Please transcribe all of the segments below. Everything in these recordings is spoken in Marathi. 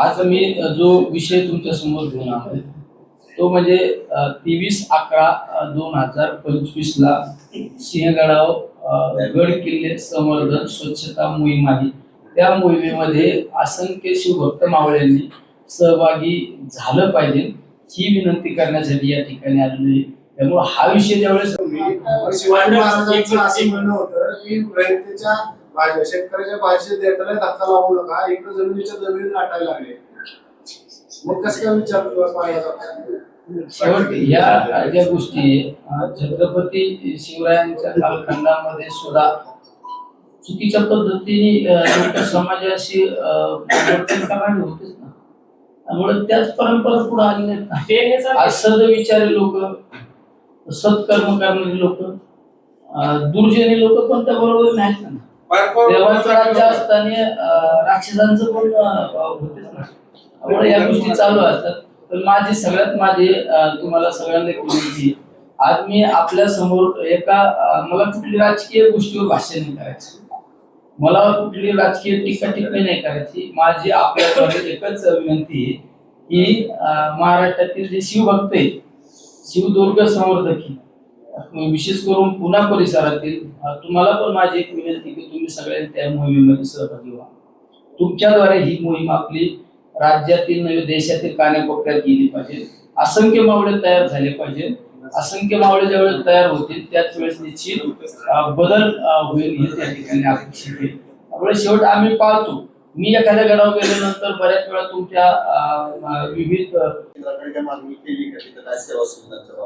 आज मी जो विषय तुमच्यासमोर घेऊन आलोय तो म्हणजे तेवीस अकरा दोन हजार पंचवीस ला सिंहगडावर गड किल्ले संवर्धन स्वच्छता मोहीम आहे. त्या मोहिमेमध्ये असंख्य शिवभक्त मावळ्यांनी सहभागी झालं पाहिजे ही विनंती करण्यासाठी या ठिकाणी आलेलो आहे. त्यामुळे हा विषय ज्यावेळेस शिवाजी महाराजांचं असं म्हणणं होतं की भाषे शेतकऱ्याच्या भाषेत देताना धक्का लावू नका. इकडे जमिनीच्या जमिनी गाठायला लागले. मग कसं काय विचार पाहिजे शेवट या ज्या गोष्टी छत्रपती शिवरायांच्या कालखंडामध्ये सुद्धा चुकीच्या पद्धतीने समाजाशी होतेच ना. त्यामुळे त्याच परंपरा पुढे आली नाहीत ना. ते हे सर आज सदविचारी लोक सत्कर्म करणारी लोक दुर्जनी लोक पण त्या बरोबर नाहीत ना. राक्षसांचं पण होतेच ना त्यामुळे या गोष्टी चालू असतात. पण माझी सगळ्यात माझी तुम्हाला सगळ्यांना एक विनंती. आज मी आपल्यासमोर एका मला कुठली राजकीय गोष्टीवर भाष्य नाही करायचं. मला कुठली राजकीय टीका टिप्पणी नाही करायची. माझी आपल्याकडे एकच विनंती आहे की महाराष्ट्रातील जे शिवभक्त आहेत शिवदुर्ग संवर्धकी विशेष करून पुन्हा परिसरातील तुम्हाला पण माझी एक विनंती की तुम्ही सगळ्यांनी त्या मोहिमेमध्ये सहभागी व्हा. तुमच्याद्वारे ही मोहीम आपली राज्यातील नव्हे देशातील कानाकोपऱ्यात गेली पाहिजे. असंख्य मावळे तयार झाले पाहिजे. असंख्य मावळे ज्यावेळेस तयार होतील त्याच वेळेस निश्चित बदल होईल हे त्या ठिकाणी अपेक्षित आहे. त्यामुळे शेवट आम्ही पाहतो. मी एखाद्या गडावर गेल्यानंतर बऱ्याच वेळा तुमच्या विविध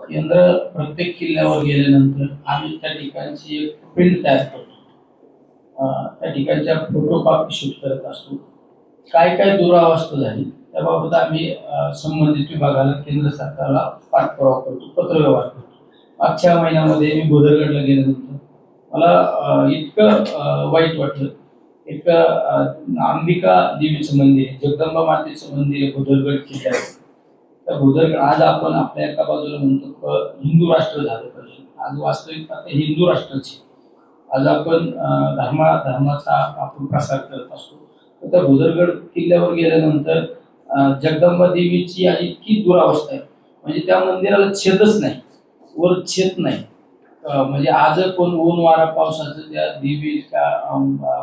केंद्र प्रत्येक किल्ल्यावर गेल्यानंतर आम्ही त्या ठिकाणची एक प्रिंट तयार करतो. त्या ठिकाणच्या फोटो कॉपी शूट करत असतो. काय काय दुरावस्था झाली त्याबाबत आम्ही संबंधित विभागाला केंद्र सरकारला पाठपुरावा करतो पत्रव्यवहार करतो. मागच्या महिन्यामध्ये मी भुदरगडला गेल्यानंतर मला इतकं वाईट वाटलं एक अंबिका देवीचं मंदिर जगदंबा मातेचं मंदिर भोदरगड किल्ला आहे त्या भूदरगड आज आपण आपल्या एका बाजूला म्हणतो हिंदू राष्ट्र झालं पाहिजे. आज वास्तविकता ते हिंदू राष्ट्राची. आज आपण धर्मा धर्माचा आपण प्रसार करत असतो. तर त्या भुदरगड किल्ल्यावर गेल्यानंतर जगदंबा देवीची आज इतकी दुरावस्था आहे. म्हणजे त्या मंदिराला छेदच नाही. वर छेद नाही. म्हणजे आज पण ऊन वारा पावसाचं त्या देवीच्या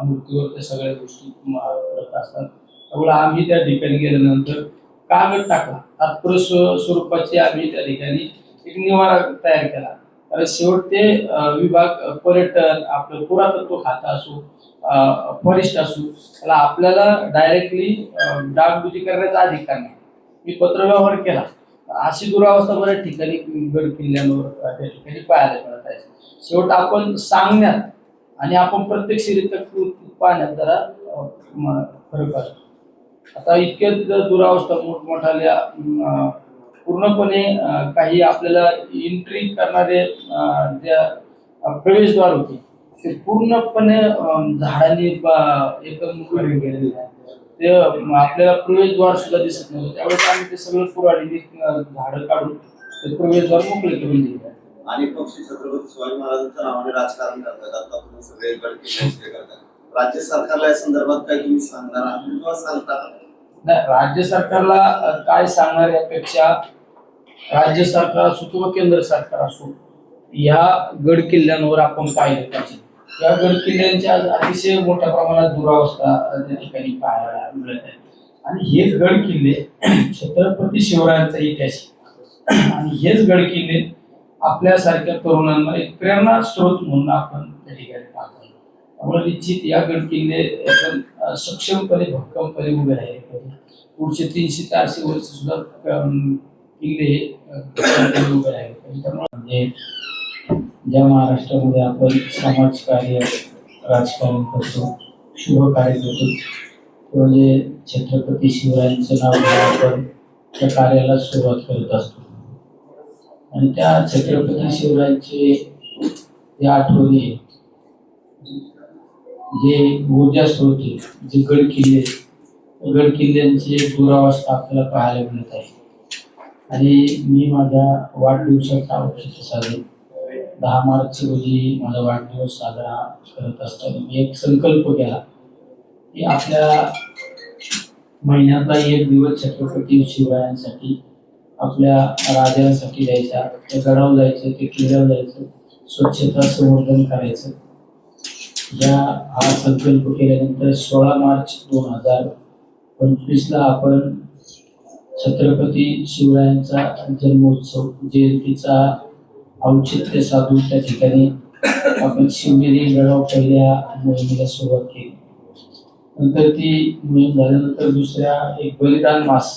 मूर्तीवर त्या सगळ्या गोष्टी करत असतात. त्यामुळे आम्ही त्या ठिकाणी गेल्यानंतर कागद टाकला. तात्पुर स्वरूपाची आम्ही त्या ठिकाणी एक निवारा तयार केला. कारण शेवट ते विभाग पर्यटन आपलं पुरातत्व खातं असो फॉरेस्ट असो त्याला आपल्याला डायरेक्टली डागडुजी करण्याचा अधिकार नाही. मी पत्रव्यवहार केला. अशी दुरावस्था बऱ्याच ठिकाणी गड किल्ल्यांवर त्या ठिकाणी पाहायला मिळत आहे. शेवट आपण सांगण्यात आणि आपण प्रत्यक्षरित्या पाहण्यात जरा फरक असतो. आता इतक्या दुरावस्था मोठमोठाल्या पूर्णपणे काही आपल्याला एंट्री करणारे ज्या प्रवेशद्वार होते ते पूर्णपणे झाडांनी एकदम गेलेले आहे. ते आपल्याला प्रवेशद्वार सुद्धा दिसत नव्हतं. त्यावेळेस आम्ही ते सगळं अं, झाडं काढून ते प्रवेशद्वार मोकळे करून दिले. आणि पक्षी छत्रपती शिवाजी महाराजांच्या नावाने राजकारण करतात. आता तुम्ही सगळे गड किल्ले उभे करतात. राज्य सरकारला या संदर्भात काही तुम्ही सांगणार आहात? किंवा सांगता? नाही राज्य सरकारला काय सांगणार यापेक्षा राज्य सरकार असो किंवा केंद्र सरकार असो या गड किल्ल्यांवर आपण पाहिलं पाहिजे या गडकिल्ल्यांच्या आज अतिशय मोठ्या प्रमाणात दुरावस्था त्या ठिकाणी पाहायला मिळत आहे. आणि हेच गड किल्ले छत्रपती शिवरायांचा इतिहास आणि हेच गड किल्ले आपल्यासारख्या तरुणांना एक प्रेरणा स्रोत म्हणून आपण त्या ठिकाणी पाहतो. त्यामुळे निश्चित या गड किल्ले एकदम सक्षमपणे भक्कमपणे उभे राहिले पुढचे तीनशे चारशे वर्ष सुद्धा किल्ले हे, उभे आहे त्यामुळे म्हणजे ज्या महाराष्ट्रामध्ये आपण समाजकार्य राजकारण करतो शुभ कार्य करतो ते म्हणजे छत्रपती शिवरायांचं नाव घेऊन आपण त्या कार्याला सुरुवात करत असतो आणि त्या छत्रपती शिवरायांचे या आठवणी आहेत. जे ऊर्जा स्रोत आहे, जे गड किल्ले गड किल्ल्यांची दुरावस्था आपल्याला पाहायला मिळत आहे आणि मी माझ्या वाढदिवसाचा औषध साधेन दहा मार्च रोजी माझा वाढदिवस साजरा करत असताना मी एक संकल्प केला की आपल्या महिन्यातला एक दिवस छत्रपती शिवरायांसाठी आपल्या राजांसाठी द्यायचा ते गडाव जायचं ते किल्ल्यावर जायचं स्वच्छता संवर्धन करायचं. या हा संकल्प केल्यानंतर सोळा मार्च दोन हजार पंचवीसला आपण छत्रपती शिवरायांचा जन्मोत्सव जयंतीचा औचित्य साधून त्या ठिकाणी आपण शिवनेरी गडावर पहिल्या मोहिमेला सुरुवात केली. नंतर ती मोहीम झाल्यानंतर दुसऱ्या एक बलिदान मास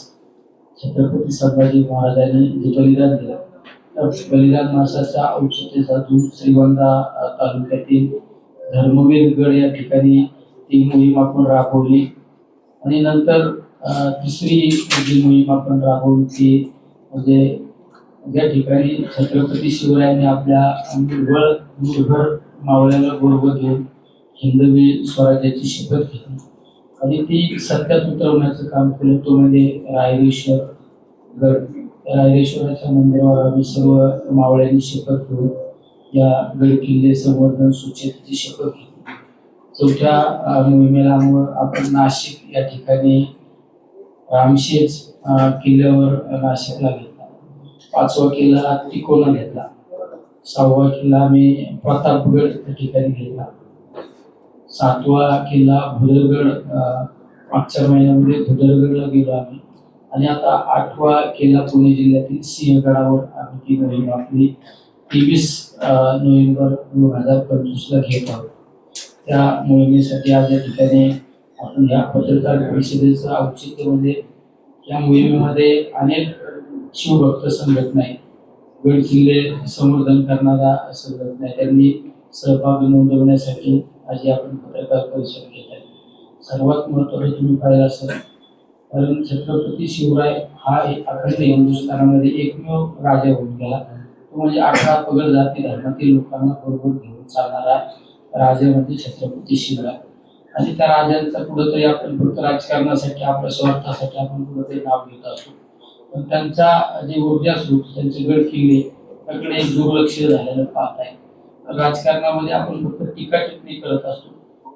छत्रपती संभाजी महाराजांनी जे बलिदान दिलं त्या बलिदान मासाचा औचित्य साधून श्रीगोंदा तालुक्यातील धर्मवीरगड या ठिकाणी ती मोहीम आपण राबवली. आणि नंतर तिसरी जी मोहीम आपण राबवली ती म्हणजे ज्या ठिकाणी छत्रपती शिवरायांनी आपल्या निर्बळ निर्भर मावळ्याला बरोबर घेऊन हिंदवी स्वराज्याची शपथ घेतली. आणि ती सत्यात उतरवण्याचं काम केलं. तो म्हणजे रायरेश्वर गड रायरेश्वराच्या मंदिरावर आम्ही सर्व मावळ्यांनी शपथ घेऊन या गड किल्ले संवर्धन स्वच्छतेची शपथ घेतली. चौथ्या मोहिमेला आपण नाशिक या ठिकाणी रामशेज किल्ल्यावर नाशिकला गेलो. पाचवा किल्ला तिकोना घेतला. सहावा किल्ला आम्ही प्रतापगड त्या ठिकाणी घेतला. सातवा किल्ला भुदरगड मागच्या महिन्यामध्ये भुदरगडला गेलो आम्ही. आणि आता आठवा किल्ला पुणे जिल्ह्यातील सिंहगडावर आम्ही ती मोहीम आपली तेवीस नोव्हेंबर दोन हजार पंचवीसला घेत आहोत. त्या मोहिमेसाठी आज या ठिकाणी आपण या पत्रकार परिषदेचं औचित्य म्हणजे या मोहिमेमध्ये अनेक शिवभक्त संघटना नाही गड किल्ले संवर्धन करणारा संघटना आहे. त्यांनी सहभाग नोंदवण्यासाठी आज आपण पत्रकार परिषद घेत आहे. सर्वात महत्त्वाचं तुम्ही पाहिलं असेल कारण छत्रपती शिवराय हा एक अखंड हिंदुस्थानामध्ये एकमेव राजा होऊन गेला. तो म्हणजे अठरा पगड जाती धर्मातील लोकांना बरोबर घेऊन चालणारा राजा म्हणजे छत्रपती शिवराय. आणि त्या राजांचा कुठंतरी आपण फक्त राजकारणासाठी आपल्या स्वार्थासाठी आपण कुठंतरी नाव घेत असतो. पण त्यांचा जे ऊर्जा स्रोत त्यांचे गड किल्ले त्याकडे एक दुर्लक्ष झालेलं पाहत आहे. राजकारणामध्ये आपण फक्त टीका टिप्पणी करत असतो.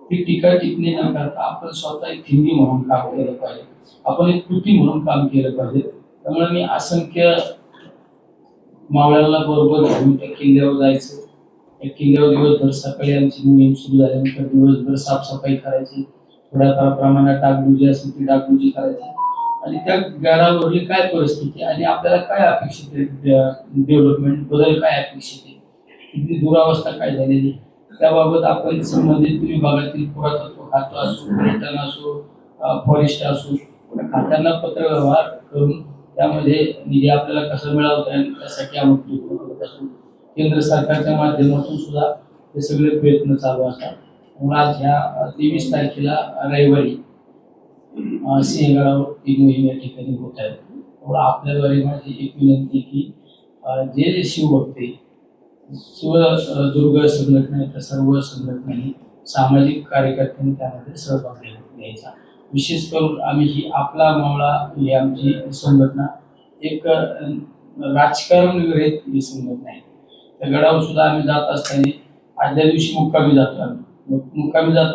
ती टीका टिप्पणी न करता आपण स्वतः एक हिंदी म्हणून काम केलं पाहिजे. आपण एक कृती म्हणून काम केलं पाहिजे. त्यामुळे मी असंख्य मावळ्याला बरोबर घेऊन त्या किल्ल्यावर जायचं. त्या किल्ल्यावर दिवसभर सकाळी आमची मोहीम सुरू झाल्यानंतर दिवसभर साफसफाई करायची. थोड्याफार प्रमाणात डागडुजी असेल ती डागडुजी करायची. आणि त्या गडावरली काय परिस्थिती आणि आपल्याला काय अपेक्षित आहे? डेव्हलपमेंट बदल काय अपेक्षित आहे? तिथली दुरावस्था काय झालेली आहे? त्याबाबत आपण संबंधित विभागातील पुरातत्व खातं असो पर्यटन असो फॉरेस्ट असो खात्यांना पत्रव्यवहार करून त्यामध्ये निधी आपल्याला कसं मिळवता येईल? त्यासाठी आपण प्रयत्न करत असतो. केंद्र सरकारच्या माध्यमातून सुद्धा हे सगळे प्रयत्न चालू असतात. आज ह्या तेवीस तारखेला रविवारी सिंहगडावर ती मोहीम या ठिकाणी होत आहे. त्यामुळे आपल्याद्वारे माझी एक विनंती की जे जे शिवभक्ते शिवदुर्ग दुर्ग संघटना तर त्या सर्व संघटनांनी सामाजिक कार्यकर्त्यांनी त्यामध्ये सहभाग घ्यायचा. विशेष करून आम्ही ही आपला मावळा ही आमची संघटना एक राजकारण विरहित ही संघटना आहे. त्या गडावर सुद्धा आम्ही जात असताना आदल्या दिवशी मुक्कामी जातो आम्ही. मुक्कामी जातो